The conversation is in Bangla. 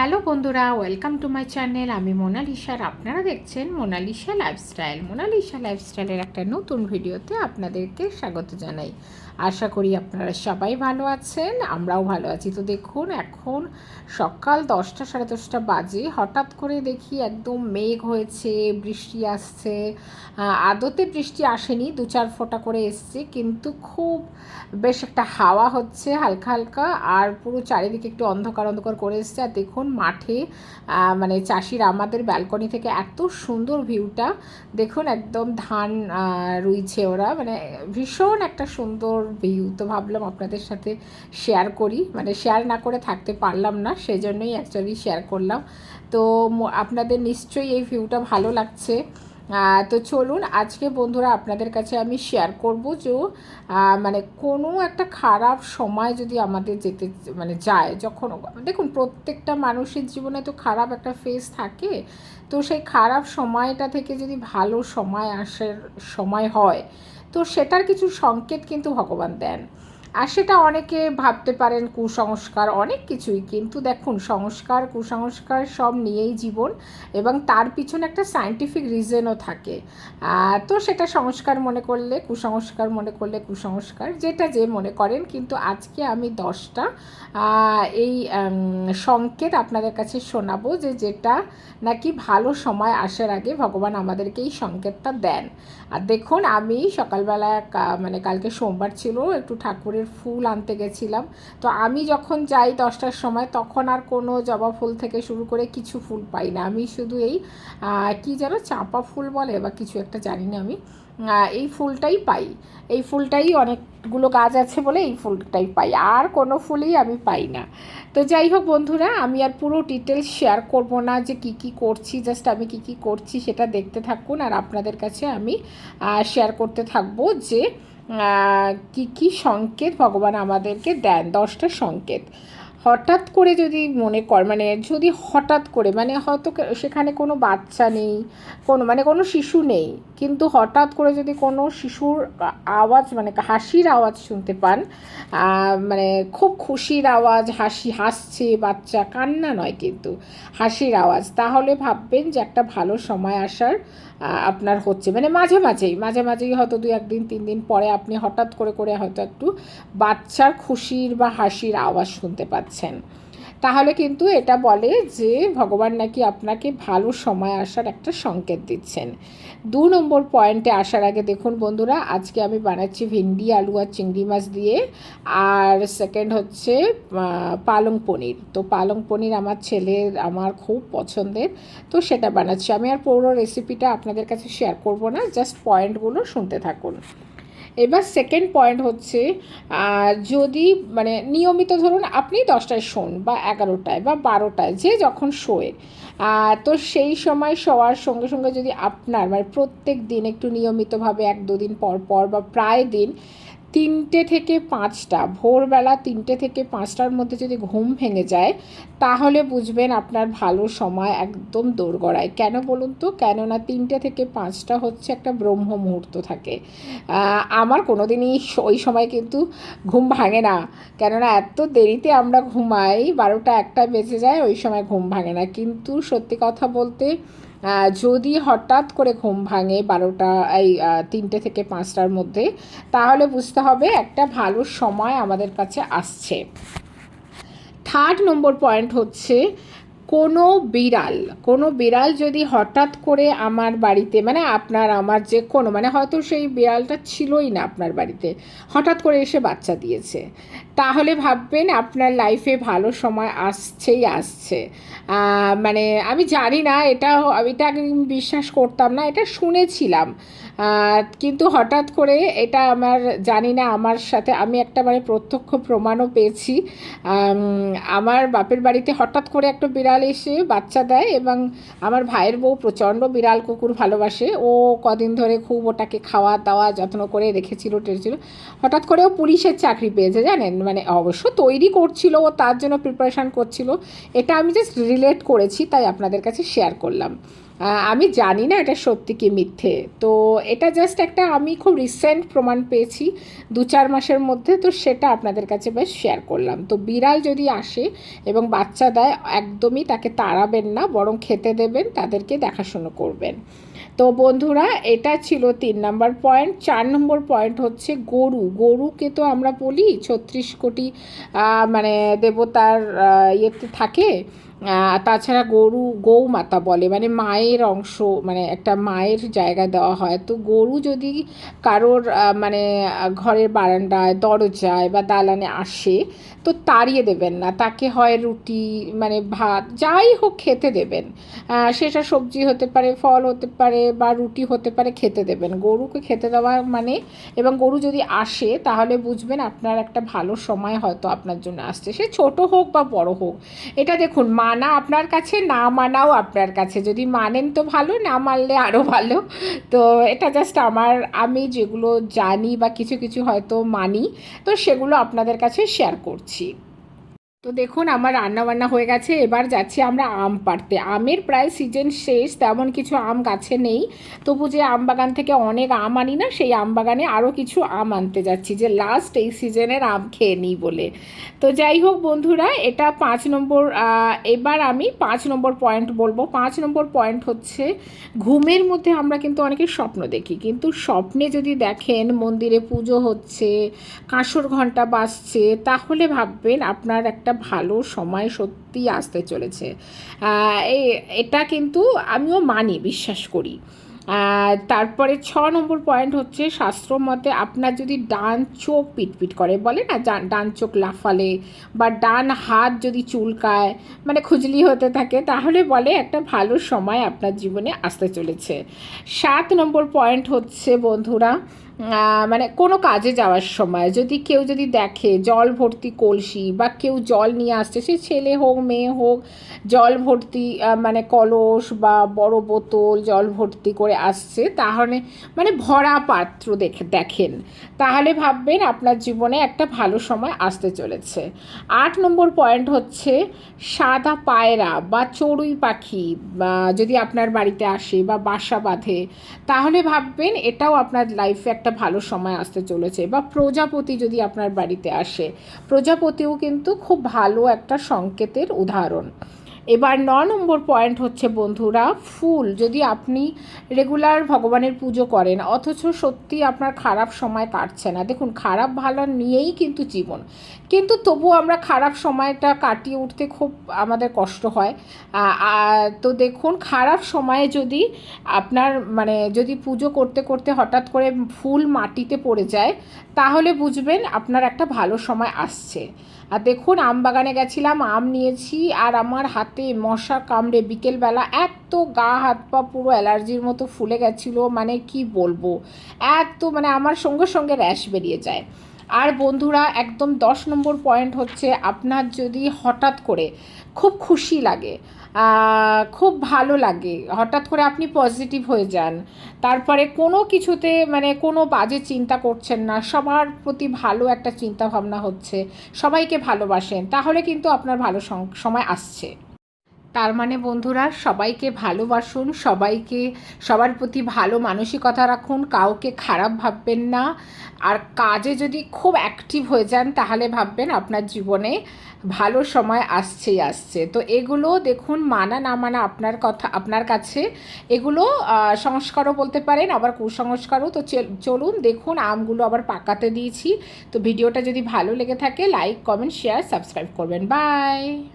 হ্যালো বন্ধুরা, ওয়েলকাম টু মাই চ্যানেল। আমি মোনালিসার আপনারা দেখছেন মোনালিসা লাইফস্টাইল। মোনালিসা লাইফস্টাইলের একটা নতুন ভিডিওতে আপনাদেরকে স্বাগত জানাই। আশা করি আপনারা সবাই ভালো আছেন, আমরাও ভালো আছি। তো দেখুন, এখন সকাল দশটা, সাড়ে দশটা বাজে। হঠাৎ করে দেখি একদম মেঘ হয়েছে, বৃষ্টি আসছে। আদতে বৃষ্টি আসেনি, দু চার ফোঁটা করে এসছে, কিন্তু খুব বেশ একটা হাওয়া হচ্ছে হালকা হালকা, আর পুরো চারিদিকে একটু অন্ধকার অন্ধকার করে এসছে। আর দেখুন, মাঠে মানে চাষিরা আমাদের ব্যালকনি থেকে এত সুন্দর ভিউটা, দেখুন একদম ধান রুইছে ওরা। মানে ভীষণ একটা সুন্দর ভিউ তো ভাবলাম আপনাদের সাথে শেয়ার করি। মানে শেয়ার না করে থাকতে পারলাম না সেই জন্যই অ্যাকচুয়ালি শেয়ার করলাম। তো আপনাদের নিশ্চয়ই এই ভিউটা ভালো লাগছে। তো চলুন, আজকে বন্ধুরা আপনাদের কাছে আমি শেয়ার করব যে মানে কোনো একটা খারাপ সময় যদি আমাদের যেতে মানে যায়, যখন, দেখুন, প্রত্যেকটা মানুষের জীবনে তো খারাপ একটা ফেজ থাকে। তো সেই খারাপ সময়টা থেকে যদি ভালো সময় আসার সময় হয় তো সেটার কিছু সংকেত কিন্তু ভগবান দেন। আর সেটা অনেকে ভাবতে পারেন কুসংস্কার অনেক কিছুই, কিন্তু দেখুন সংস্কার, কুসংস্কার সব নিয়েই জীবন এবং তার পিছনে একটা সায়েন্টিফিক রিজনও থাকে। তো সেটা সংস্কার মনে করলে, কুসংস্কার মনে করলে কুসংস্কার, যেটা যে মনে করেন, কিন্তু আজকে আমি দশটা এই সংকেত আপনাদের কাছে শোনাবো যে যেটা নাকি ভালো সময় আসার আগে ভগবান আমাদেরকে এই সংকেতটা দেন। আর দেখুন আমি সকালবেলা মানে কালকে সোমবার ছিল, একটু ঠাকুরের ফুল আনতে গেছিলাম। তো আমি যখন যাই দশটার সময়, তখন আর কোনো জবা ফুল থেকে শুরু করে কিছু ফুল পাই না। আমি শুধু এই কি যেন চাঁপা ফুল বলে বা কিছু একটা জানি না আমি এই ফুলটাই পাই। এই ফুলটাই অনেকগুলো গাছ আছে বলে এই ফুলটাই পাই। আর কোনো ফুলই আমি পাই না। তো যাই হোক বন্ধুরা, আমি আর পুরো ডিটেলস শেয়ার করব না যে কি কি করছি জাস্ট আমি কি কি করছি সেটা দেখতে থাকুন। আর আপনাদের কাছে আমি শেয়ার করতে থাকব যে কি কি সংকেত ভগবান আমাদেরকে দেন? দশটা সংকেত। হঠাৎ করে যদি মনে কর মানে যদি হঠাৎ করে মানে হয়তো সেখানে কোনো বাচ্চা নেই, কোনো মানে কোনো শিশু নেই, কিন্তু হঠাৎ করে যদি কোনো শিশুর আওয়াজ মানে হাসির আওয়াজ শুনতে পান মানে খুব খুশির আওয়াজ, হাসি হাসছে, বাচ্চা কান্না নয় কিন্তু, হাসির আওয়াজ, তাহলে ভাববেন যে একটা ভালো সময় আসার আপনার হচ্ছে। মানে মাঝে মাঝেই মাঝে মাঝেই হয়তো দু একদিন, তিন দিন পরে আপনি হঠাৎ করে করে হয়তো একটু বাচ্চার খুশির বা হাসির আওয়াজ শুনতে পাচ্ছেন। তাহলে কিন্তু এটা বলে যে ভগবান নাকি আপনাকে ভালো সময় আসার একটা সংকেত দিচ্ছেন। দু নম্বর পয়েন্টে আসার আগে দেখুন বন্ধুরা, আজকে আমি বানাচ্ছি ভিন্ডি, আলু আর চিংড়ি মাছ দিয়ে। আর সেকেন্ড হচ্ছে পালং পনির। তো পালং পনির আমার ছেলের, আমার খুব পছন্দের। তো সেটা বানাচ্ছি। আমি আর পুরো রেসিপিটা আপনাদের কাছে শেয়ার করব না জাস্ট পয়েন্টগুলো শুনতে থাকুন। এবার সেকেন্ড পয়েন্ট হচ্ছে যদি মানে নিয়মিত ধরুন আপনি দশটায় শোন বা এগারোটায় বা বারোটায় যে যখন শোয়ে তো সেই সময় শোয়ার সঙ্গে সঙ্গে যদি আপনার মানে প্রত্যেক দিন একটু নিয়মিতভাবে এক দুদিন পর পর বা প্রায় দিন তিনটে থেকে পাঁচটা, ভোরবেলা তিনটে থেকে পাঁচটার মধ্যে যদি ঘুম ভেঙে যায়, তাহলে বুঝবেন আপনার ভালো সময় একদম দোরগড়ায়। কেন বলুন তো? কেননা তিনটে থেকে পাঁচটা হচ্ছে একটা ব্রহ্ম মুহূর্ত থাকে। আমার কোনো দিনই ওই সময় কিন্তু ঘুম ভাঙে না। কেননা এত দেরিতে আমরা ঘুমাই, বারোটা একটা বেজে যায়, ওই সময় ঘুম ভাঙে না। কিন্তু সত্যি কথা বলতে যদি হঠাৎ করে ঘুম ভাঙে বারোটা, এই তিনটে থেকে পাঁচটার মধ্যে, তাহলে বুঝতে হবে একটা ভালো সময় আমাদের কাছে আসছে। থার্ড নম্বর পয়েন্ট হচ্ছে কোনো বিড়াল কোনো বিড়াল যদি হঠাৎ করে আমার বাড়িতে মানে আপনার, আমার যে কোনো মানে হয়তো সেই বিড়ালটা ছিলই না আপনার বাড়িতে, হঠাৎ করে এসে বাচ্চা দিয়েছে। তাহলে ভাববেন আপনার লাইফে ভালো সময় আসছেই আসছে। মানে আমি জানি না, এটা এটা বিশ্বাস করতাম না, এটা শুনেছিলাম। কিন্তু হঠাৎ করে এটা আমার, জানি না আমার সাথে, আমি একটা মানে প্রত্যক্ষ প্রমাণও পেয়েছি। আমার বাপের বাড়িতে হঠাৎ করে একটা বিড়াল এসে বাচ্চা দেয় এবং আমার ভাইয়ের বউ প্রচণ্ড বিড়াল কুকুর ভালোবাসে। ও কদিন ধরে খুব ওটাকে খাওয়া দাওয়া যত্ন করে রেখেছিল টেরেছিল হঠাৎ করে ও পুলিশের চাকরি পেয়েছে, জানেন? মানে অবশ্য তৈরি করছিল ও তার জন্য প্রিপারেশান করছিল। এটা আমি জাস্ট রিলেট করেছি, তাই আপনাদের কাছে শেয়ার করলাম। আমি জানি না এটা সত্যি কি মিথ্যে। তো এটা জাস্ট একটা আমি খুব রিসেন্ট প্রমাণ পেয়েছি, দু চার মাসের মধ্যে, তো সেটা আপনাদের কাছে বেশ শেয়ার করলাম। তো বিড়াল যদি আসে এবং বাচ্চা দেয়, একদমই তাকে তাড়াবেন না, বরং খেতে দেবেন, তাদেরকে দেখাশুনো করবেন। তো বন্ধুরা, এটা ছিল তিন নম্বর পয়েন্ট চার নম্বর পয়েন্ট হচ্ছে গরু। গরুকে তো আমরা বলি, ছত্রিশ কোটি মানে দেবতার ইয়েতে থাকে। তাছাড়া গরু, গৌমাতা বলে মানে মায়ের অংশ মানে একটা মায়ের জায়গা দেওয়া হয়। তো গরু যদি কারোর মানে ঘরের বারান্দায় দরজায় বা দালানে আসে, তো তাড়িয়ে দেবেন না। তাকে হয় রুটি মানে ভাত, যাই হোক খেতে দেবেন। সেটা সবজি হতে পারে, ফল হতে পারে বা রুটি হতে পারে, খেতে দেবেন। গরুকে খেতে দেওয়া মানে এবং গরু যদি আসে, তাহলে বুঝবেন আপনার একটা ভালো সময় হয়তো আপনার জন্য আসছে। সে ছোট হোক বা বড় হোক। এটা দেখুন মানা আপনার কাছে, না মানাও আপনার কাছে। যদি মানেন তো ভালো, না মানলে আরও ভালো। তো এটা জাস্ট আমার, আমি যেগুলো জানি বা কিছু কিছু হয়তো মানি, তো সেগুলো আপনাদের কাছে শেয়ার করছি। তো দেখুন, আমার রান্না বান্না হয়ে গেছে। এবার যাচ্ছি আমরা আম পাড়তে। আমের প্রায় সিজন শেষ, তেমন কিছু আম গাছে নেই। তবু যে আম বাগান থেকে অনেক আম আনি না, সেই আম বাগানে আরও কিছু আম আনতে যাচ্ছি যে লাস্ট এই সিজনের আম খেয়ে নিই বলে। তো যাই হোক বন্ধুরা, এটা পাঁচ নম্বর এবার আমি পাঁচ নম্বর পয়েন্ট বলব। পাঁচ নম্বর পয়েন্ট হচ্ছে, ঘুমের মধ্যে আমরা কিন্তু অনেকে স্বপ্ন দেখি। কিন্তু স্বপ্নে যদি দেখেন, মন্দিরে পুজো হচ্ছে, কাঁসর ঘণ্টা বাজছে, তাহলে ভাববেন আপনার একটা ভালো সময় সত্যি আসতে চলেছে। এটা কিন্তু আমিও মানি, বিশ্বাস করি। তারপরে ছ নম্বর পয়েন্ট হচ্ছে শাস্ত্র মতে আপনার যদি ডান চোখ পিটপিট করে, বলে না? ডান চোখ লাফালে বা ডান হাত যদি চুলকায় মানে খুজলি হতে থাকে, তাহলে বলে একটা ভালো সময় আপনার জীবনে আসতে চলেছে। সাত নম্বর পয়েন্ট হচ্ছে বন্ধুরা মানে কোনো কাজে যাওয়ার সময় যদি কেউ যদি দেখে জল ভর্তি কলসি বা কেউ জল নিয়ে আসছে, সে ছেলে হোক, মেয়ে হোক, জল ভর্তি মানে কলস বা বড় বোতল জল ভর্তি করে আসছে, তাহলে মানে ভরা পাত্র দেখে, দেখেন। তাহলে ভাববেন আপনার জীবনে একটা ভালো সময় আসতে চলেছে। আট নম্বর পয়েন্ট হচ্ছে সাদা পায়রা বা চড়ুই পাখি যদি আপনার বাড়িতে আসে বা বাসা বাঁধে, তাহলে ভাববেন এটাও আপনার লাইফে একটা ভালো সময় আসতে চলেছে বা প্রজাপতি যদি আপনার বাড়িতে আসে, প্রজাপতিও কিন্তু খুব ভালো একটা সংকেতের উদাহরণ। এবার ন নম্বর পয়েন্ট হচ্ছে বন্ধুরা ফুল। যদি আপনি রেগুলার ভগবানের পুজো করেন, অথচ সত্যি আপনার খারাপ সময় কাটছে না। দেখুন, খারাপ ভালো নিয়েই কিন্তু জীবন। কিন্তু তবু আমরা খারাপ সময়টা কাটিয়ে উঠতে খুব আমাদের কষ্ট হয়। তো দেখুন, খারাপ সময়ে যদি আপনার মানে যদি পুজো করতে করতে হঠাৎ করে ফুল মাটিতে পড়ে যায়, তাহলে বুঝবেন আপনার একটা ভালো সময় আসছে। আর দেখুন, আম বাগানে গেছিলাম, আম নিয়েছি আর আমার হাতে মশা কামড়ে বিকেলবেলা এত গা হাত পা পুরো অ্যালার্জির মতো ফুলে গেছিল মানে কি বলব? এত মানে আমার সঙ্গে সঙ্গে র্যাশ বেরিয়ে যায়। আর বন্ধুরা, একদম দশ নম্বর পয়েন্ট হচ্ছে আপনার যদি হঠাৎ করে খুব খুশি লাগে খুব ভালো লাগে, হঠাৎ করে আপনি পজিটিভ হয়ে যান, তারপরে কোনো কিছুতে মানে কোনো বাজে চিন্তা করছেন না, সবার প্রতি ভালো একটা চিন্তা ভাবনা হচ্ছে, সবাইকে ভালোবাসেন, তাহলে কিন্তু আপনার ভালো সময় আসছে। তার মানে বন্ধুরা, সবাইকে ভালোবাসুন, সবাইকে, সবার প্রতি ভালো মানসিকতা রাখুন, কাউকে খারাপ ভাববেন না। আর কাজে যদি খুব অ্যাক্টিভ হয়ে যান, তাহলে ভাববেন আপনার জীবনে ভালো সময় আসছেই আসছে। তো এগুলো দেখুন, মানা না মানা আপনার কথা, আপনার কাছে। এগুলো সংস্কারও বলতে পারেন, আবার কুসংস্কারও। তো চল- চলুন দেখুন, আমগুলো আবার পাকাতে দিয়েছি। তো ভিডিওটা যদি ভালো লেগে থাকে লাইক কমেন্ট শেয়ার সাবস্ক্রাইব করবেন। বাই